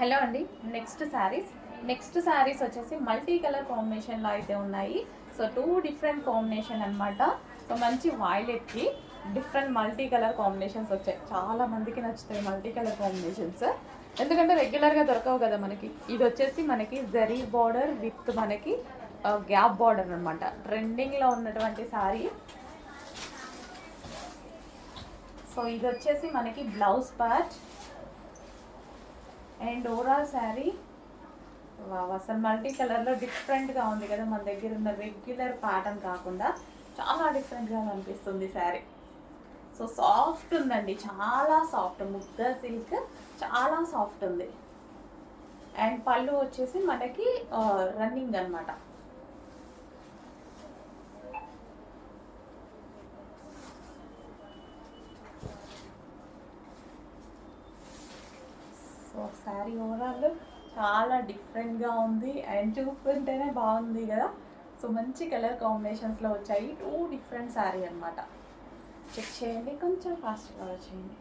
Hello అండి. Next saris next saris వచ్చేసి multi colour కాంబినేషన్లో అయితే ఉన్నాయి. సో టూ డిఫరెంట్ కాంబినేషన్ అనమాట సో మంచి వాయిలెట్కి డిఫరెంట్ మల్టీ కలర్ కాంబినేషన్స్ వచ్చాయి. చాలా మందికి నచ్చుతాయి మల్టీ కలర్ కాంబినేషన్స్. ఎందుకంటే రెగ్యులర్గా దొరకవు కదా మనకి. ఇది వచ్చేసి మనకి జరీ బార్డర్ విత్ మనకి గ్యాప్ బార్డర్ అనమాట ట్రెండింగ్లో ఉన్నటువంటి శారీ సో ఇది వచ్చేసి మనకి blouse patch and overall sari wow అసలు మల్టీ కలర్లో డిఫరెంట్గా ఉంది కదా మన దగ్గర ఉన్న రెగ్యులర్ ప్యాటర్న్ కాకుండా చాలా డిఫరెంట్గా అనిపిస్తుంది శారీ. సో సాఫ్ట్ ఉందండి చాలా సాఫ్ట్ ముద్ద సిల్క్ చాలా సాఫ్ట్ ఉంది. అండ్ పళ్ళు వచ్చేసి మనకి రన్నింగ్ అన్నమాట. ఒక శారీ ఓవరాల్ చాలా డిఫరెంట్గా ఉంది. అండ్ చూస్తుంటేనే బాగుంది కదా. సో మంచి కలర్ కాంబినేషన్స్లో వచ్చాయి. టూ డిఫరెంట్ శారీ అన్నమాట. చెక్ చేయండి. కొంచెం ఫాస్ట్గా చేయండి.